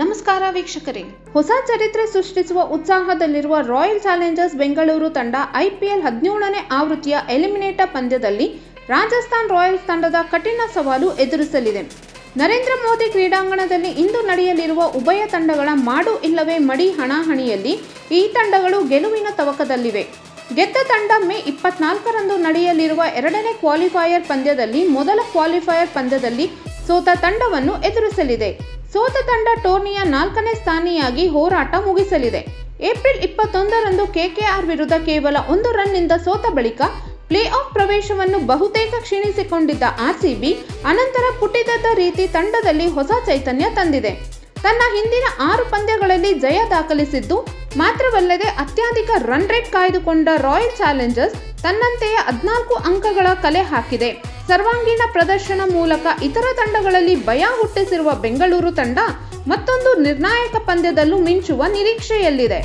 ನಮಸ್ಕಾರ ವೀಕ್ಷಕರೇ. ಹೊಸ ಚರಿತ್ರೆ ಸೃಷ್ಟಿಸುವ ಉತ್ಸಾಹದಲ್ಲಿರುವ ರಾಯಲ್ ಚಾಲೆಂಜರ್ಸ್ ಬೆಂಗಳೂರು ತಂಡ ಐಪಿಎಲ್ ಹದಿನೇಳನೇ ಆವೃತ್ತಿಯ ಎಲಿಮಿನೇಟರ್ ಪಂದ್ಯದಲ್ಲಿ ರಾಜಸ್ಥಾನ್ ರಾಯಲ್ಸ್ ತಂಡದ ಕಠಿಣ ಸವಾಲು ಎದುರಿಸಲಿದೆ. ನರೇಂದ್ರ ಮೋದಿ ಕ್ರೀಡಾಂಗಣದಲ್ಲಿ ಇಂದು ನಡೆಯಲಿರುವ ಉಭಯ ತಂಡಗಳ ಮಾಡು ಇಲ್ಲವೇ ಮಡಿ ಹಣಾಹಣಿಯಲ್ಲಿ ಈ ತಂಡಗಳು ಗೆಲುವಿನ ತವಕದಲ್ಲಿವೆ. ಗೆದ್ದ ತಂಡ ಮೇ ಇಪ್ಪತ್ನಾಲ್ಕರಂದು ನಡೆಯಲಿರುವ ಎರಡನೇ ಕ್ವಾಲಿಫೈಯರ್ ಪಂದ್ಯದಲ್ಲಿ ಮೊದಲ ಕ್ವಾಲಿಫೈಯರ್ ಪಂದ್ಯದಲ್ಲಿ ಸೋತ ತಂಡವನ್ನು ಎದುರಿಸಲಿದೆ. ಸೋತ ತಂಡ ಟೋರ್ನಿಯ ನಾಲ್ಕನೇ ಸ್ಥಾನಿಯಾಗಿ ಹೋರಾಟ ಮುಗಿಸಲಿದೆ. ಏಪ್ರಿಲ್ ಇಪ್ಪತ್ತೊಂದರಂದು ಕೆಕೆಆರ್ ವಿರುದ್ಧ ಕೇವಲ ಒಂದು ರನ್ನಿಂದ ಸೋತ ಬಳಿಕ ಪ್ಲೇ ಆಫ್ ಪ್ರವೇಶವನ್ನು ಬಹುತೇಕ ಕ್ಷೀಣಿಸಿಕೊಂಡಿದ್ದ ಆರ್ಸಿಬಿ ಅನಂತರ ಪುಟಿದದ ರೀತಿ ತಂಡದಲ್ಲಿ ಹೊಸ ಚೈತನ್ಯ ತಂದಿದೆ. ತನ್ನ ಹಿಂದಿನ ಆರು ಪಂದ್ಯಗಳಲ್ಲಿ ಜಯ ದಾಖಲಿಸಿದ್ದು ಮಾತ್ರವಲ್ಲದೆ ಅತ್ಯಧಿಕ ರನ್ ರೇಟ್ ಕಾಯ್ದುಕೊಂಡ ರಾಯಲ್ ಚಾಲೆಂಜರ್ಸ್ ತನ್ನಂತೆಯೇ ಹದಿನಾಲ್ಕು ಅಂಕಗಳ ಕಲೆ ಹಾಕಿದೆ. ಸರ್ವಾಂಗೀಣ ಪ್ರದರ್ಶನ ಮೂಲಕ ಇತರ ತಂಡಗಳಲ್ಲಿ ಭಯ ಹುಟ್ಟಿಸಿರುವ ಬೆಂಗಳೂರು ತಂಡ ಮತ್ತೊಂದು ನಿರ್ಣಾಯಕ ಪಂದ್ಯದಲ್ಲೂ ಮಿಂಚುವ ನಿರೀಕ್ಷೆಯಲ್ಲಿದೆ.